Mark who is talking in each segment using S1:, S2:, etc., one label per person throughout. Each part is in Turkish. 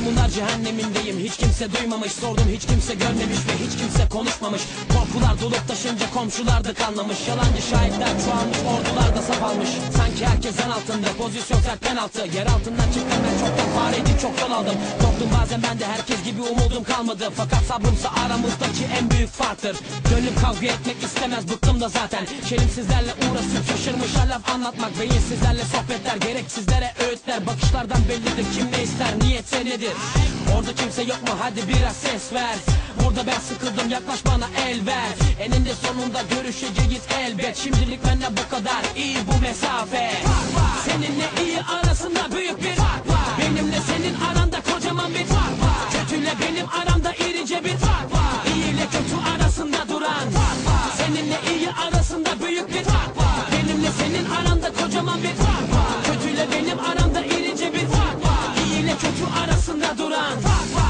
S1: Maymunlar cehennemindeyim. Hiç kimse duymamış sordum hiç kimse görmemiş Ve hiç kimse konuşmamış. Korkular dolup taşınca komşular da kanlamış Yalancı şahitler çoğalmış ordular da sapalmış. Sanki herkes en altında pozisyon sert penaltı Yer altından çıktım ben çoktan fareydim çok yol aldım. Korktum bazen ben de herkes gibi umudum kalmadı. Fakat sabrımsa aramızdaki en büyük farktır. Gönlüm kavga etmek istemez bıktım da zaten. Şerimsizlerle uğraşıp şaşırmışlar laf anlatmak Beyinsizlerle sohbetler gereksizlere öğütler. Bakışlardan bellidir kim ne ister niyetse nedir? Orada kimse yok mu? Hadi biraz ses ver. Burada ben sıkıldım yaklaş bana el ver. Eninde sonunda görüşeceğiz elbet. Şimdilik benimle bu kadar iyi bu mesafe. Seninle senin aranda kocaman bir fark var. Kötüyle benim aramda irice bir fark var. İyi ile kötü arasında duran fark var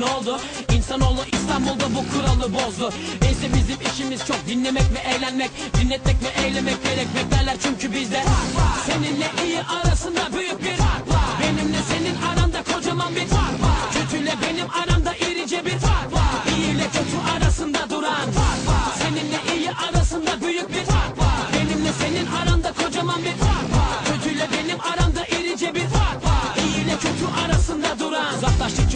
S1: ne oldu? İnsanoğlu İstanbul'da bu kuralı bozdu. Neyse bizim işimiz çok dinlemek ve eğlenmek Dinletmek ve eylemek gerekmek derler çünkü bizde. Seninle iyi arasında büyük bir fark var. Benimle senin aranda kocaman bir fark var. Kötüyle benim aramda irice bir fark var. İyi ile kötü arasında duran fark var. Seninle iyi arasında büyük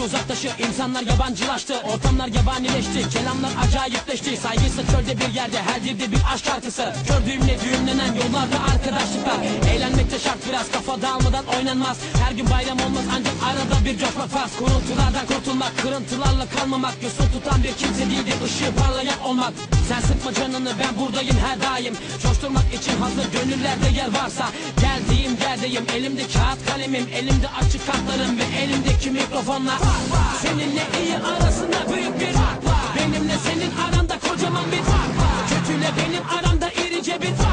S1: uzaklaşır insanlar yabancılaştı Ortamlar yabanileşti kelamlar acayipleşti Saygısı çölde bir yerde her dilde bir aşk şarkısı. Kör düğümle düğümlenen yollarda arkadaşlıklar Eğlenmekte şart biraz kafa dağılmadan oynanmaz. Her gün bayram olmaz ancak arada bir coşma farz. Kuruntulardan kurtulmak kırıntılarla kalmamak Yosun tutan bir kimse değildi ışığı parlayan olmak. Sen sıkma canını ben buradayım her daim. Coşturmak için hazır gönüllerde yer varsa Geldiğim yerdeyim. Elimde kağıt kalemim Elimde açık kartlarım ve elimdeki Seninle iyi arasında büyük bir fark var. Benimle senin aranda kocaman bir fark var. Kötüyle benim aramda irice bir fark